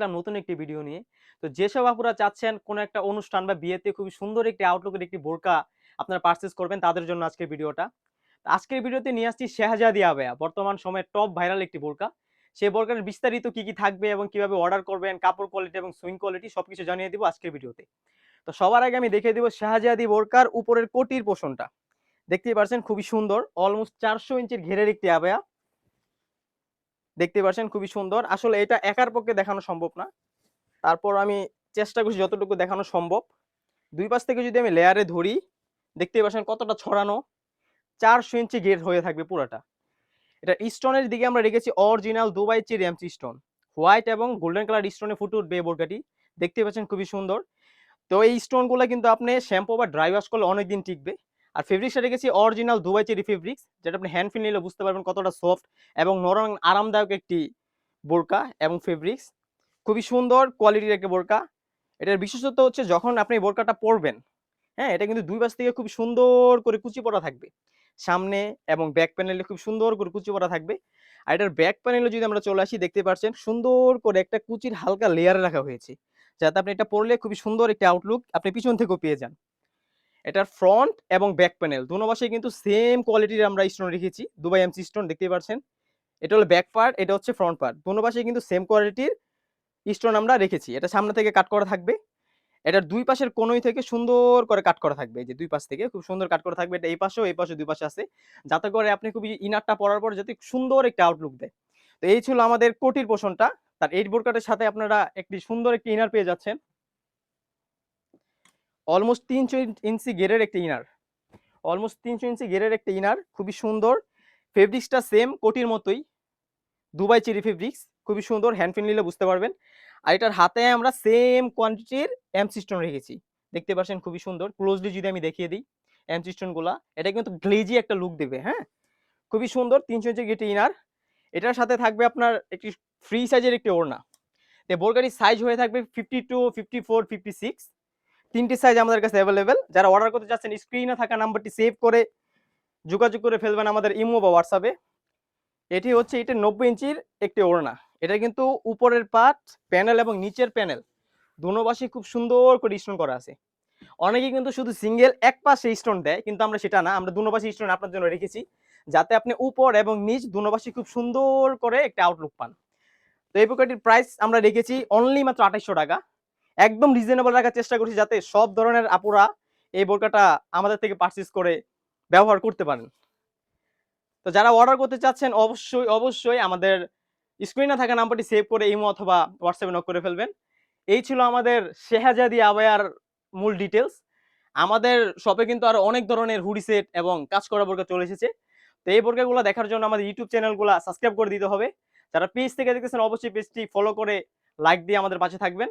আসলাম নতুন একটি ভিডিও নিয়ে। তো যেসব আপুরা চাচ্ছেন কোনো একটা অনুষ্ঠান বা বিয়েতে খুবই সুন্দর একটি আউটলুকের একটি বোরকা আপনারা পারচেস করবেন, তাদের জন্য আজকের ভিডিওটা আজকের ভিডিওতে নিয়ে আসছি শেহজাদি আবেয়া, বর্তমান সময়ে টপ ভাইরাল একটি বোরকা। সেই বোরকার বিস্তারিত কি কি থাকবে এবং কীভাবে অর্ডার করবেন, কাপড় কোয়ালিটি এবং সুইং কোয়ালিটি সবকিছু জানিয়ে দিব আজকের ভিডিওতে তো। সবার আগে আমি দেখিয়ে দিব শাহজাদি বোরকার উপরের কোটির পোষণটা। দেখতেই পাচ্ছেন খুবই সুন্দর অলমোস্ট চারশো ইঞ্চির ঘেরের একটি আবেয়া। দেখতে পাচ্ছেন খুবই সুন্দর। আসলে এটা একার পক্ষে দেখানো সম্ভব না। তারপর আমি চেষ্টা করছি যতটুকু দেখানো সম্ভব। দুই পাশ থেকে যদি আমি লেয়ারে ধরি, দেখতে পাচ্ছেন কতটা ছড়ানো। চারশো ইঞ্চি গেট হয়ে থাকবে পুরাটা। এটা স্টোনের দিকে আমরা রেখেছি অরিজিনাল দুবাই চি র্যামচি স্টোন হোয়াইট এবং গোল্ডেন কালার স্টোনে ফুটে উঠবে এই বোরকাটি। দেখতে পাচ্ছেন খুবই সুন্দর। তো এই স্টোনগুলো কিন্তু আপনি শ্যাম্পু বা ড্রাই ওয়াশ করলে অনেকদিন টিকবে। আর ফেব্রিক্সটা রেখেছি অরিজিনাল দুবাই চেরি ফেব্রিক্স যেটা আপনি হ্যান্ড ফিল নিলে বুঝতে পারবেন কতটা সফট এবং নরম, আরামদায়ক একটি বোরকা এবং ফেব্রিক্স খুবই সুন্দর কোয়ালিটির একটা বোরকা। এটার বিশেষত্ব হচ্ছে যখন আপনি বোরকাটা পরবেন হ্যাঁ এটা কিন্তু দুই পাশ থেকে খুব সুন্দর করে কুচি পড়া থাকবে। সামনে এবং ব্যাক প্যানেলে খুব সুন্দর করে কুচি পড়া থাকবে। আর এটার ব্যাক প্যানেলে যদি আমরা চলে আসি, দেখতে পাচ্ছেন সুন্দর করে একটা কুচির হালকা লেয়ারে রাখা হয়েছে। যাতে আপনি এটা পরলে খুবই সুন্দর একটা আউটলুক আপনি পিছন থেকেও পেয়ে যান। এটার ফ্রন্ট এবং ব্যাক প্যানেল দুনো পাশে কিন্তু সেম কোয়ালিটির আমরা স্টোন রেখেছি, দুবাই এমসি স্টোন দেখতেই পাচ্ছেন এটা হলো ব্যাক পার্ট এটা হচ্ছে ফ্রন্ট পার্ট দুনো পাশে কিন্তু সেম কোয়ালিটির স্টোন আমরা রেখেছি, এটা সামনে থেকে কাট করা থাকবে। এটার দুই পাশের কোনোই থেকে সুন্দর করে কাট করা থাকবে যে দুই পাশ থেকে, খুব সুন্দর কাট করা থাকবে, এটা এই পাশেও, এই পাশে দুই পাশে আছে। যাতে করে আপনি খুবই ইনারটা পরার পর যাতে সুন্দর একটা আউটলুক দেয়। তো এই ছিল আমাদের কোটির পোষণটা তার এইট বোরকাটের সাথে আপনারা একটি সুন্দর একটি ইনার পেয়ে যাচ্ছেন। অলমোস্ট তিনশো ইঞ্চি গেরের একটি ইনার। অলমোস্ট তিনশো ইঞ্চি গেরের একটা ইনার, খুবই সুন্দর। ফেব্রিক্সটা সেম কোটির মতোই। দুবাই চেরি ফেব্রিক্স খুবই সুন্দর হ্যান্ড নিলে বুঝতে পারবেন। আর এটার হাতে আমরা সেম কোয়ান্টিটির এমসি স্টোন রেখেছি। দেখতে পাচ্ছেন, খুবই সুন্দর। ক্লোজলি যদি আমি দেখিয়ে দিই এমসি স্টোনগুলা এটা কিন্তু গ্লেজি একটা লুক দেবে হ্যাঁ? খুবই সুন্দর, তিনশো ইঞ্চি গেটে ইনার। এটার সাথে থাকবে আপনার একটি ফ্রি সাইজের একটি ওড়না। বোরগাড়ির সাইজ হয়ে থাকবে fifty two fifty four fifty six তিনটি সাইজ আমাদের কাছে অ্যাভেলেবেল যারা অর্ডার করতে চাচ্ছেন স্ক্রিনে থাকা নাম্বারটি সেভ করে যোগাযোগ করে ফেলবেন আমাদের ইমো বা হোয়াটসঅ্যাপে এটি হচ্ছে এটা নব্বই ইঞ্চির একটি ওড়না। এটা কিন্তু উপরের পাট প্যানেল এবং নিচের প্যানেল দুনোবাসী খুব সুন্দর করে স্টোন করা আছে। অনেকে কিন্তু শুধু সিঙ্গেল এক পাশে স্টোন দেয়, কিন্তু আমরা সেটা না, আমরা দুনো পাশে স্টোন আপনার জন্য রেখেছি, যাতে আপনি উপর এবং নিচ দুনো পাশে খুব সুন্দর করে একটা আউটলুক পান। তো এই প্রকারটির প্রাইস আমরা রেখেছি অনলি মাত্র আঠাইশশো টাকা। একদম রিজনেবল রাখার চেষ্টা করছি যাতে সব ধরনের আপুরা এই বোরকাটা আমাদের থেকে পারচেস করে ব্যবহার করতে পারেন। তো যারা অর্ডার করতে চাচ্ছেন, অবশ্যই অবশ্যই আমাদের স্ক্রিনে থাকা নাম্বারটি সেভ করে ইমো অথবা হোয়াটসঅ্যাপে নক করে ফেলবেন। এই ছিল আমাদের শেহাজাদি আবায়ার মূল ডিটেলস আমাদের শপে কিন্তু আরও অনেক ধরনের হুডি সেট এবং কাজ করা বোরকা চলে এসেছে। তো এই বোরকাগুলো দেখার জন্য আমাদের ইউটিউব চ্যানেলগুলো সাবস্ক্রাইব করে দিতে হবে। যারা পেজ থেকে দেখতেছেন, অবশ্যই পেজটি ফলো করে লাইক দিয়ে আমাদের পাশে থাকবেন।